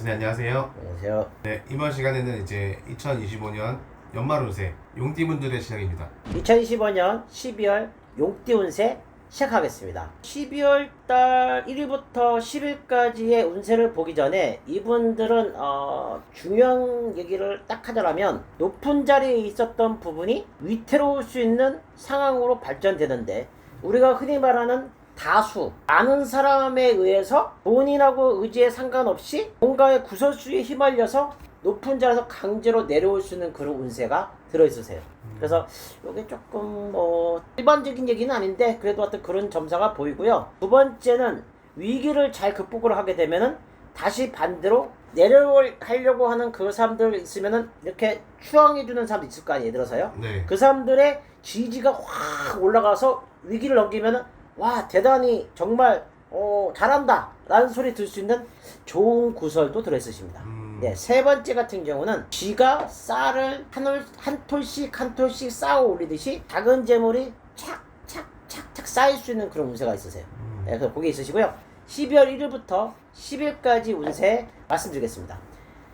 선생님 안녕하세요. 안녕하세요. 네, 이번 시간에는 이제 2025년 연말 운세 용띠분들의 시작입니다. 2025년 12월 용띠 운세 시작하겠습니다. 12월 달 1일부터 10일까지의 운세를 보기 전에 이분들은 어, 중요한 얘기를 딱 하자면 높은 자리에 있었던 부분이 위태로울 수 있는 상황으로 발전되는데 우리가 흔히 말하는 다수 많은 사람에 의해서 본인하고 의지에 상관없이 뭔가의 구설수에 휘말려서 높은 자리에서 강제로 내려올 수 있는 그런 운세가 들어있으세요. 그래서 이게 조금 뭐 일반적인 얘기는 아닌데 그래도 어떤 그런 점사가 보이고요. 두 번째는 위기를 잘 극복을 하게 되면은 다시 반대로 내려오려고 하는 그 사람들 있으면은 이렇게 추앙해주는 사람도 있을 거 아니에요. 예를 들어서요. 네. 그 사람들의 지지가 확 올라가서 위기를 넘기면은 와 대단히 정말 어 잘한다 라는 소리 들 수 있는 좋은 구설도 들어있으십니다. 음, 네, 세 번째 같은 경우는 쥐가 쌀을 한, 올, 한 톨씩 한 톨씩 쌓아 올리듯이 작은 재물이 착착착착 쌓일 수 있는 그런 운세가 있으세요. 음, 네, 그래서 그게 있으시고요. 12월 1일부터 10일까지 운세 말씀드리겠습니다.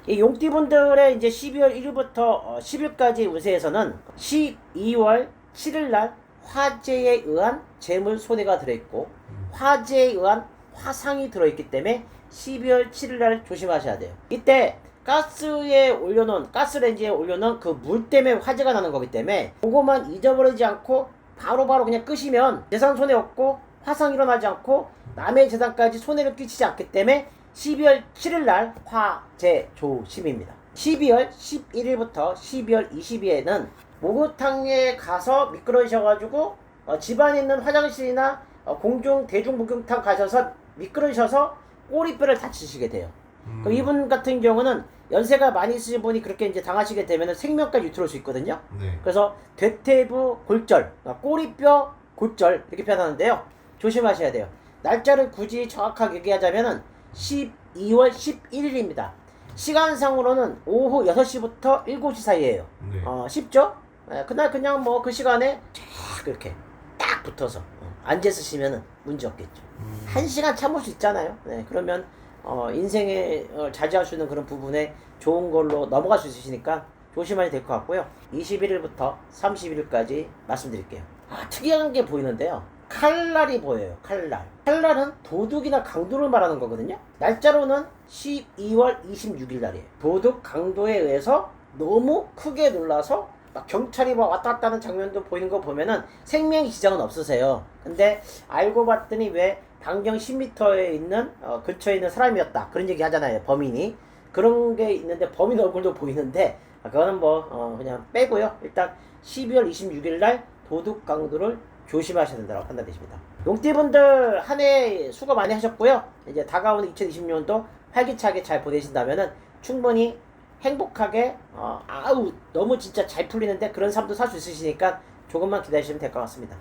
이 용띠분들의 이제 12월 1일부터 어, 10일까지 운세에서는 12월 7일 날 화재에 의한 재물 손해가 들어있고 화재에 의한 화상이 들어있기 때문에 12월 7일 날 조심하셔야 돼요. 이때 가스에 올려놓은 가스레인지에 올려놓은 그 물 때문에 화재가 나는 거기 때문에 그거만 잊어버리지 않고 바로 바로 그냥 끄시면 재산 손해 없고 화상 일어나지 않고 남의 재산까지 손해를 끼치지 않기 때문에 12월 7일 날 화재 조심입니다. 12월 11일부터 12월 20일에는 목욕탕에 가서 미끄러지셔가지고 어, 집안에 있는 화장실이나 어, 공중 대중 목욕탕 가셔서 미끄러지셔서 꼬리뼈를 다치시게 돼요. 음, 그럼 이분 같은 경우는 연세가 많이 있으신 분이 그렇게 이제 당하시게 되면 생명까지 유출할 수 있거든요. 네. 그래서 대퇴부 골절, 그러니까 꼬리뼈 골절 이렇게 표현하는데요. 조심하셔야 돼요. 날짜를 굳이 정확하게 얘기하자면은 12월 11일입니다. 시간상으로는 오후 6시부터 7시 사이에요. 네. 어, 쉽죠? 예, 그날 그냥 뭐 그 시간에 쫙 이렇게 딱 붙어서 어, 앉아 쓰시면은 문제 없겠죠. 음, 한 시간 참을 수 있잖아요. 네, 그러면 어, 인생에 어, 자제할 수 있는 그런 부분에 좋은 걸로 넘어갈 수 있으시니까 조심하셔야 될 것 같고요. 21일부터 31일까지 말씀드릴게요. 아, 특이한 게 보이는데요. 칼날이 보여요. 칼날. 칼날은 도둑이나 강도를 말하는 거거든요. 날짜로는 12월 26일 날이에요. 도둑 강도에 의해서 너무 크게 놀라서 막 경찰이 막 왔다 갔다 하는 장면도 보이는 거 보면은 생명의 지장은 없으세요. 근데 알고 봤더니 왜 반경 10m에 있는 어, 근처에 있는 사람이었다. 그런 얘기 하잖아요. 범인이. 그런 게 있는데 범인 얼굴도 보이는데 아, 그거는 뭐 어, 그냥 빼고요. 일단 12월 26일 날 도둑 강도를 조심하셔야 된다고 판단되십니다. 용띠분들 한 해 수고 많이 하셨고요. 이제 다가오는 2020년도 활기차게 잘 보내신다면은 충분히 행복하게 어, 아우 너무 진짜 잘 풀리는데 그런 삶도 살 수 있으시니까 조금만 기다리시면 될 것 같습니다.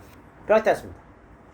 되었습니다.